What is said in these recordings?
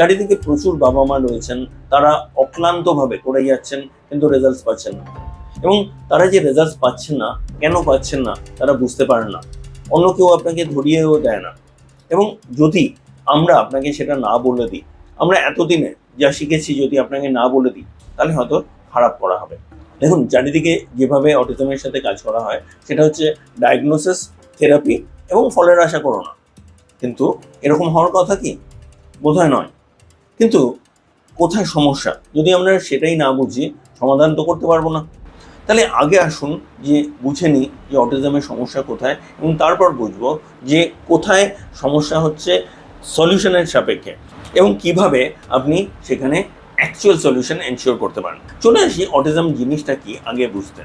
চারিদিকে প্রচুর বাবা মা রয়েছেন, তারা অক্লান্তভাবে করে যাচ্ছেন, কিন্তু রেজাল্টস পাচ্ছেন না। এবং তারা যে রেজাল্টস পাচ্ছেন না, কেন পাচ্ছেন না, তারা বুঝতে পারেন না। অন্য কেউ আপনাকে ধরিয়েও দেয় না। এবং যদি আমরা আপনাকে সেটা না বলে দিই, আমরা এতদিনে যা শিখেছি যদি আপনাকে না বলে দিই, তাহলে হয়তো খারাপ করা হবে। দেখুন, চারিদিকে যেভাবে অটিজমের সাথে কাজ করা হয়, সেটা হচ্ছে ডায়াগনোসিস থেরাপি এবং ফলের আশা করো না কিন্তু এরকম হওয়ার কথা কি? বোধহয় নয়। কিন্তু কোথায় সমস্যা? যদি আমরা সেটাই না বুঝি, সমাধান তো করতে পারব না। তাহলে আগে আসুন যে বুঝে নিই যে অটিজমের সমস্যা কোথায় এবং তারপর বুঝব যে কোথায় সমস্যা হচ্ছে সলিউশনের সাপেক্ষে এবং কীভাবে আপনি সেখানে অ্যাকচুয়াল সলিউশন এনশিওর করতে পারেন। চলে আসি অটিজম জিনিসটা কি আগে বুঝতে।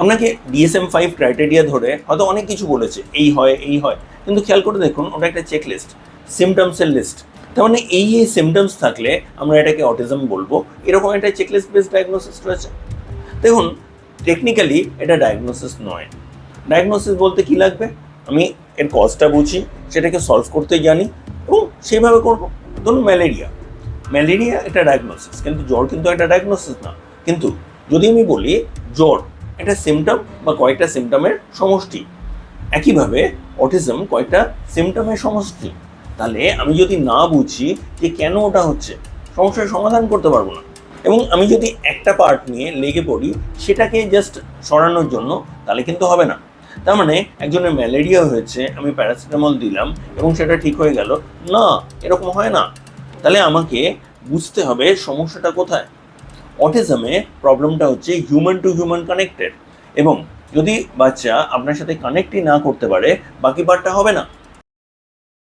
আপনাকে ডিএসএম ফাইভ ক্রাইটেরিয়া ধরে হয়তো অনেক কিছু বলেছে, এই হয় এই হয়। কিন্তু খেয়াল করে দেখুন, ওটা একটা চেক লিস্ট সিমটমসের লিস্ট তার মানে এই এই সিমটমস থাকলে আমরা এটাকে অটিজম বলব। এরকম একটা চেকলিস্ট বেস ডায়াগনোসিস রয়েছে। দেখুন টেকনিক্যালি এটা ডায়াগনোসিস নয়। ডায়াগনোসিস বলতে কি লাগবে? আমি এর কজটা বুঝি, সেটাকে সলভ করতে জানি এবং সেইভাবে করব। ধরুন ম্যালেরিয়া ম্যালেরিয়া এটা ডায়াগনোসিস কিন্তু জ্বর কিন্তু একটা ডায়াগনোসিস না। কিন্তু যদি আমি বলি জ্বর একটা সিমটম বা কয়েকটা সিমটমের সমষ্টি, একইভাবে অটিজম কয়েকটা সিমটমের সমষ্টি। তাহলে আমি যদি না বুঝি যে কেন ওটা হচ্ছে, সমস্যার সমাধান করতে পারব না। এবং আমি যদি একটা পার্ট নিয়ে লেগে পড়ি, সেটাকে জাস্ট সরানোর জন্য, তাহলে কিন্তু হবে না। তার মানে একজনের ম্যালেরিয়া হয়েছে, আমি প্যারাসিটামল দিলাম, এবং সেটা ঠিক হয়ে গেল। না, এরকম হয় না। তাহলে আমাকে বুঝতে হবে সমস্যাটা কোথায়। অটিজমে প্রবলেমটা হচ্ছে হিউম্যান টু হিউম্যান কানেক্টেড এবং যদি বাচ্চা আপনার সাথে কানেক্টই না করতে পারে, বাকি পার্টটা হবে না।